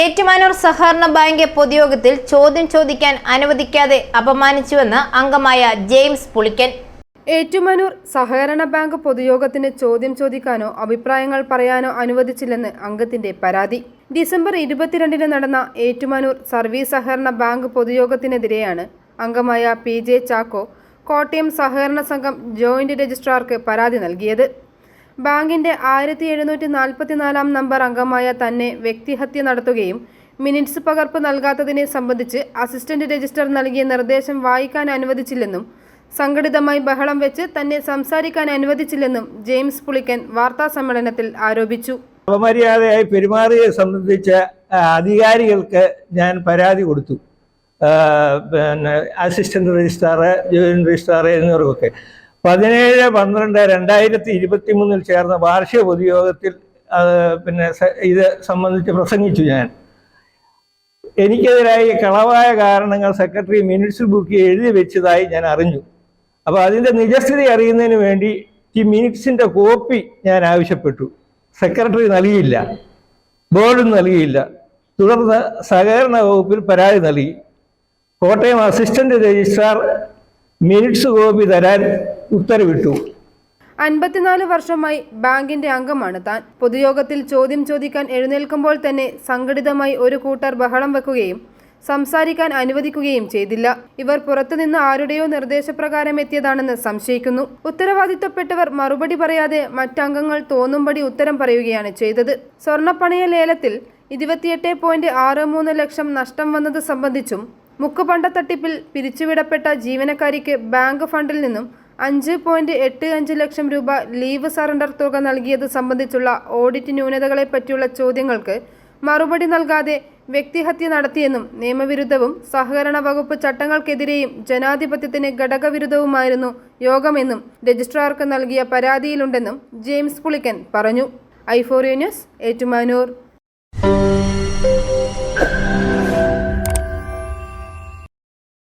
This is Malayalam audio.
ഏറ്റുമാനൂർ സഹകരണ ബാങ്ക് പൊതുയോഗത്തിൽ ചോദ്യം ചോദിക്കാൻ അനുവദിക്കാതെ അപമാനിച്ചുവെന്ന് അംഗമായ ജെയിംസ് പുളിക്കൻ. ഏറ്റുമാനൂർ സഹകരണ ബാങ്ക് പൊതുയോഗത്തിന് ചോദ്യം ചോദിക്കാനോ അഭിപ്രായങ്ങൾ പറയാനോ അനുവദിച്ചില്ലെന്ന് അംഗത്തിന്റെ പരാതി. ഡിസംബർ ഇരുപത്തിരണ്ടിന് നടന്ന ഏറ്റുമാനൂർ സർവീസ് സഹകരണ ബാങ്ക് പൊതുയോഗത്തിനെതിരെയാണ് അംഗമായ പി ജെ ചാക്കോ കോട്ടയം സഹകരണ സംഘം ജോയിന്റ് രജിസ്ട്രാർക്ക് പരാതി നൽകിയത്. ബാങ്കിന്റെ ആയിരത്തി എഴുന്നൂറ്റി നാൽപ്പത്തിനാലാം നമ്പർ അംഗമായ തന്നെ വ്യക്തിഹത്യ നടത്തുകയും മിനിറ്റ്സ് പകർപ്പ് നൽകാത്തതിനെ സംബന്ധിച്ച് അസിസ്റ്റന്റ് രജിസ്ട്രാർ നൽകിയ നിർദ്ദേശം വായിക്കാൻ അനുവദിച്ചില്ലെന്നും സംഘടിതമായി ബഹളം വെച്ച് തന്നെ സംസാരിക്കാൻ അനുവദിച്ചില്ലെന്നും ജെയിംസ് പുളിക്കൻ വാർത്താ സമ്മേളനത്തിൽ ആരോപിച്ചു. അപമര്യാദയായി പെരുമാറിയെ സംബന്ധിച്ച അധികാരികൾക്ക് ഞാൻ പരാതി കൊടുത്തു. പിന്നെ അസിസ്റ്റന്റ് രജിസ്ട്രാറ് ജോയിന്റ് രജിസ്ട്രാറ് എന്നിവർക്കൊക്കെ. പതിനേഴ് പന്ത്രണ്ട് രണ്ടായിരത്തി ഇരുപത്തി മൂന്നിൽ ചേർന്ന വാർഷിക പൊതുയോഗത്തിൽ പിന്നെ ഇത് സംബന്ധിച്ച് പ്രസംഗിച്ചു ഞാൻ. എനിക്കെതിരായി കളവായ കാരണങ്ങൾ സെക്രട്ടറി മിനിറ്റ്സ് ബുക്ക് എഴുതി വെച്ചതായി ഞാൻ അറിഞ്ഞു. അപ്പോൾ അതിന്റെ നിജസ്ഥിതി അറിയുന്നതിന് വേണ്ടി ഈ മിനിറ്റ്സിന്റെ കോപ്പി ഞാൻ ആവശ്യപ്പെട്ടു. സെക്രട്ടറി നൽകിയില്ല. ബോർഡും നൽകിയില്ല. തുടർന്ന് സഹകരണ വകുപ്പിൽ പരാതി നൽകി. Kottayam assistant registrar minutes copy തരാൻ ഉത്തരവിട്ടു. അൻപത്തിനാല് വർഷമായി ബാങ്കിന്റെ അംഗമാണ് താൻ. പൊതുയോഗത്തിൽ ചോദ്യം ചോദിക്കാൻ എഴുന്നേൽക്കുമ്പോൾ തന്നെ സംഘടിതമായി ഒരു കൂട്ടർ ബഹളം വെക്കുകയും സംസാരിക്കാൻ അനുവദിക്കുകയും ചെയ്തില്ല. ഇവർ പുറത്തുനിന്ന് ആരുടെയോ നിർദ്ദേശപ്രകാരം എത്തിയതാണെന്ന് സംശയിക്കുന്നു. ഉത്തരവാദിത്തപ്പെട്ടവർ മറുപടി പറയാതെ മറ്റംഗങ്ങൾ തോന്നുംപടി ഉത്തരം പറയുകയാണ് ചെയ്തത്. സ്വർണപ്പണയ ലേലത്തിൽ ഇരുപത്തിയെട്ട് പോയിന്റ് ആറ് മൂന്ന് ലക്ഷം നഷ്ടം വന്നത് സംബന്ധിച്ചും മുക്കുപണ്ട തട്ടിപ്പിൽ പിരിച്ചുവിടപ്പെട്ട ജീവനക്കാരിക്ക് ബാങ്ക് ഫണ്ടിൽ നിന്നും അഞ്ച് പോയിന്റ് എട്ട് അഞ്ച് ലക്ഷം രൂപ ലീവ് സറണ്ടർ തുക നൽകിയത് സംബന്ധിച്ചുള്ള ഓഡിറ്റ് ന്യൂനതകളെ പറ്റിയുള്ള ചോദ്യങ്ങൾക്ക് മറുപടി നൽകാതെ വ്യക്തിഹത്യ നടത്തിയെന്നും നിയമവിരുദ്ധവും സഹകരണ വകുപ്പ് ചട്ടങ്ങൾക്കെതിരെയും ജനാധിപത്യത്തിന് ഘടകവിരുദ്ധവുമായിരുന്നു യോഗമെന്നും രജിസ്ട്രാർക്ക് നൽകിയ പരാതിയിലുണ്ടെന്നും ജെയിംസ് പുളിക്കൻ പറഞ്ഞു. ഐഫോറിയ ന്യൂസ് ഏറ്റുമാനൂർ.